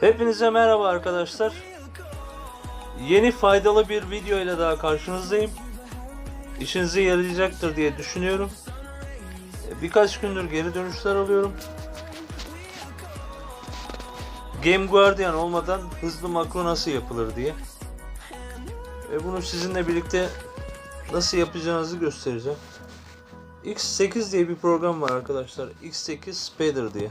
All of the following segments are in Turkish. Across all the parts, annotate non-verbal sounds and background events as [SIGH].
Hepinize merhaba arkadaşlar. Yeni faydalı bir video ile daha karşınızdayım. İşinize yarayacaktır diye düşünüyorum. Birkaç gündür geri dönüşler alıyorum. Game Guardian olmadan hızlı makro nasıl yapılır diye. Ve bunu sizinle birlikte nasıl yapacağınızı göstereceğim. X8 diye bir program var arkadaşlar. X8 Spader diye.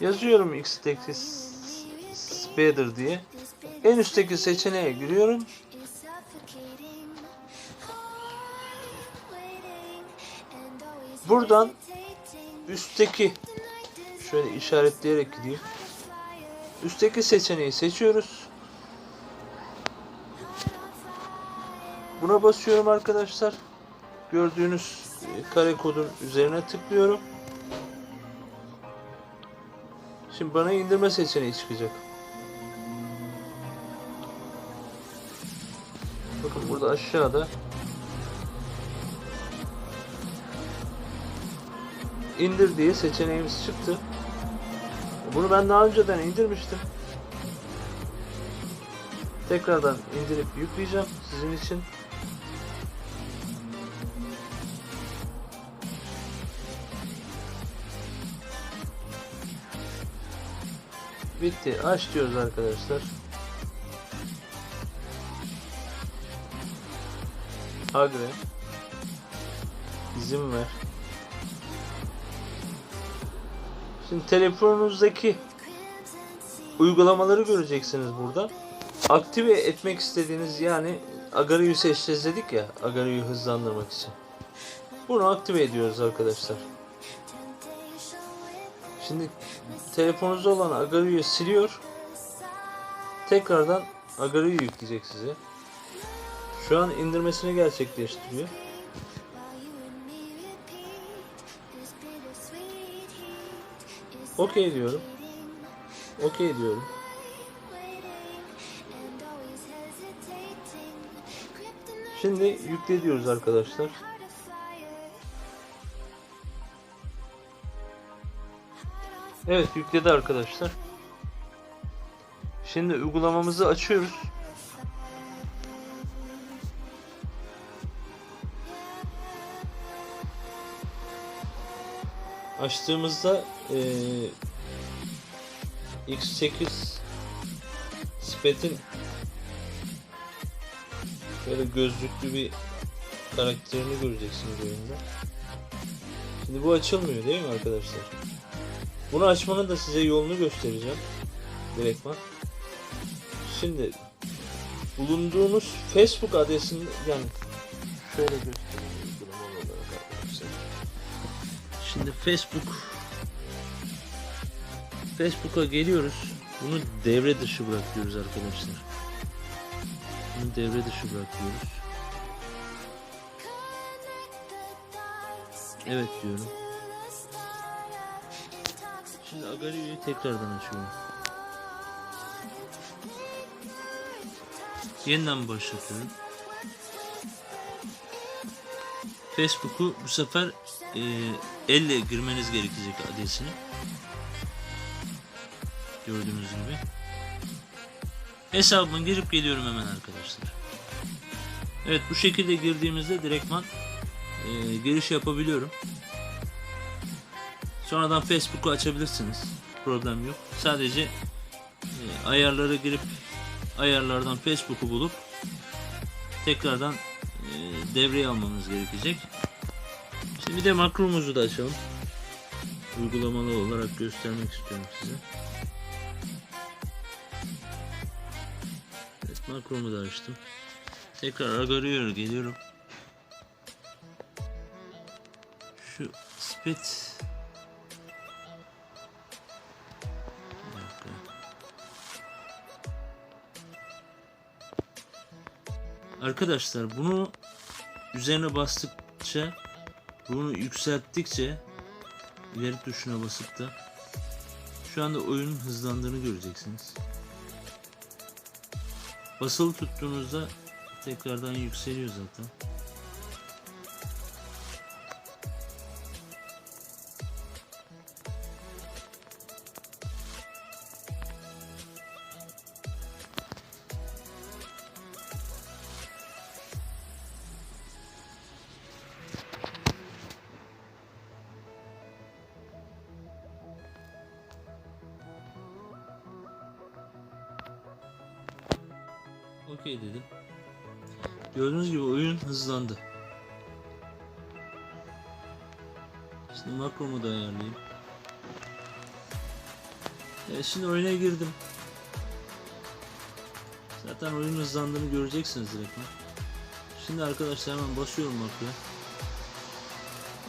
Yazıyorum X8 Spader diye. En üstteki seçeneğe giriyorum. Buradan üstteki şöyle işaretleyerek gideyim. Üstteki seçeneği seçiyoruz. Buna basıyorum arkadaşlar. Gördüğünüz kare kodun üzerine tıklıyorum. Şimdi bana indirme seçeneği çıkacak. Bakın burada aşağıda indir diye seçeneğimiz çıktı. Bunu ben daha önceden indirmiştim. Tekrardan indirip yükleyeceğim sizin için. Bitti. Aç diyoruz arkadaşlar. Agre. İzin ver. Şimdi telefonunuzdaki uygulamaları göreceksiniz burada. Aktive etmek istediğiniz yani Agari'yi seçeceğiz dedik ya Agari'yi hızlandırmak için. Bunu aktive ediyoruz arkadaşlar. Şimdi telefonunuzda olan Agari'yi siliyor. Tekrardan Agari'yi yükleyecek size. Şu an indirmesini gerçekleştiriyor. Okey diyorum. Okey diyorum. Şimdi yükle diyoruz arkadaşlar. Evet yükledi arkadaşlar. Şimdi uygulamamızı açıyoruz. Açtığımızda eee X8 Spet'in böyle gözlüklü bir karakterini göreceksiniz oyunda. Şimdi bu açılmıyor değil mi arkadaşlar? Bunu açmanın da size yolunu göstereceğim. Direktman. Şimdi bulunduğunuz Facebook adresini yani şöyle göstereyim arkadaşlar. Şimdi Facebook Facebook'a geliyoruz. Bunu devre dışı bırakıyoruz arkadaşlar. Bunu devre dışı bırakıyoruz. Evet diyorum. Şimdi Agari'yi tekrardan açıyorum. Yeniden başlatıyorum. Facebook'u bu sefer e, elle girmeniz gerekecek adresini. Gördüğünüz gibi. Hesabıma girip geliyorum hemen arkadaşlar. Evet bu şekilde girdiğimizde direktman e, giriş yapabiliyorum. Sonradan Facebook'u açabilirsiniz. Problem yok. Sadece e, ayarlara girip ayarlardan Facebook'u bulup tekrardan e, devreye almanız gerekecek. Şimdi bir de makromuzu da açalım. Uygulamalı olarak göstermek istiyorum size. Evet makromu da açtım. Tekrar arıyor geliyorum. Şu spit Arkadaşlar bunu üzerine bastıkça bunu yükselttikçe ileri tuşuna basıp da şu anda oyunun hızlandığını göreceksiniz. Basılı tuttuğunuzda tekrardan yükseliyor zaten. Okey dedim. Gördüğünüz gibi oyun hızlandı. Şimdi makromu da ayarlayayım. Evet şimdi oyuna girdim. Zaten oyun hızlandığını göreceksiniz direkt. Şimdi arkadaşlar hemen basıyorum makroya.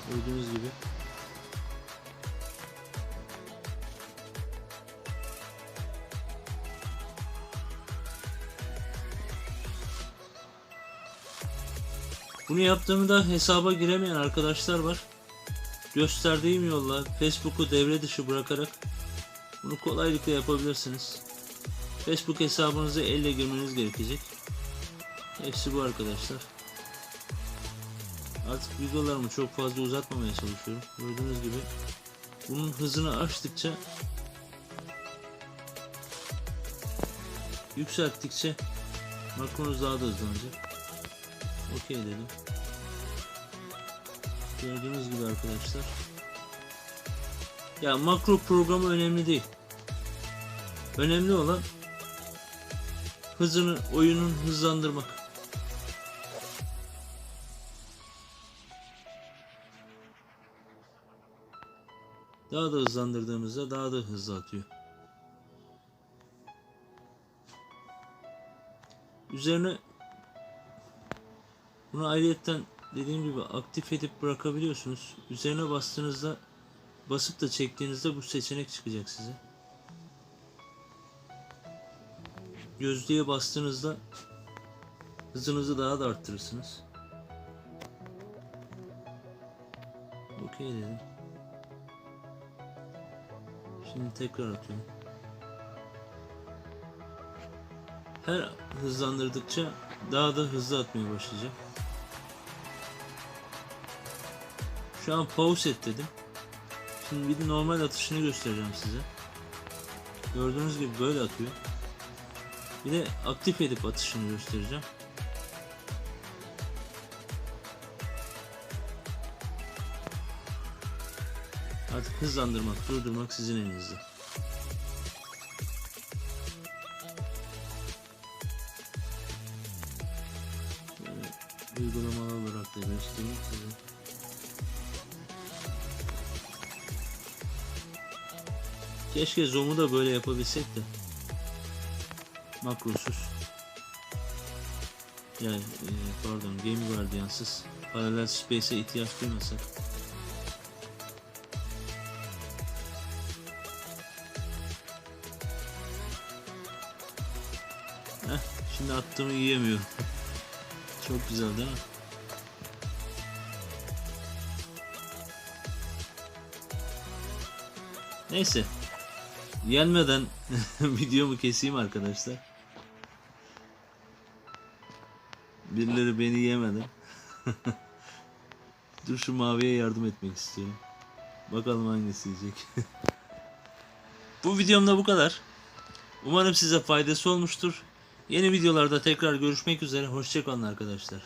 Gördüğünüz gibi. Bunu yaptığımda hesaba giremeyen arkadaşlar var. Gösterdiğim yolla Facebook'u devre dışı bırakarak bunu kolaylıkla yapabilirsiniz. Facebook hesabınızı elle girmeniz gerekecek. Hepsi bu arkadaşlar. Artık videolarımı çok fazla uzatmamaya çalışıyorum. Gördüğünüz gibi bunun hızını açtıkça yükselttikçe makronuz daha da hızlanacak. Okey dedim. Gördüğünüz gibi arkadaşlar. Ya makro programı önemli değil. Önemli olan hızını, oyunun hızlandırmak. Daha da hızlandırdığımızda daha da hızlı atıyor. Üzerine bunu ayrıyetten dediğim gibi aktif edip bırakabiliyorsunuz. Üzerine bastığınızda basıp da çektiğinizde bu seçenek çıkacak size. Gözlüğe bastığınızda hızınızı daha da arttırırsınız. Okey dedim. Şimdi tekrar atıyorum. Her hızlandırdıkça daha da hızlı atmaya başlayacak. Şu an pause et dedim. Şimdi bir de normal atışını göstereceğim size. Gördüğünüz gibi böyle atıyor. Bir de aktif edip atışını göstereceğim. Artık hızlandırmak, durdurmak sizin elinizde. Keşke zoom'u da böyle yapabilsek de. Makrosuz. Yani e, pardon Game Guardian'sız. Paralel Space'e ihtiyaç duymasak. Heh, şimdi attığımı yiyemiyorum. Çok güzel değil mi? Neyse. Yenmeden [LAUGHS] videomu keseyim arkadaşlar. Birileri beni yemeden. [LAUGHS] Dur şu maviye yardım etmek istiyorum. Bakalım hangisi yiyecek. [LAUGHS] bu videomda bu kadar. Umarım size faydası olmuştur. Yeni videolarda tekrar görüşmek üzere. Hoşçakalın arkadaşlar.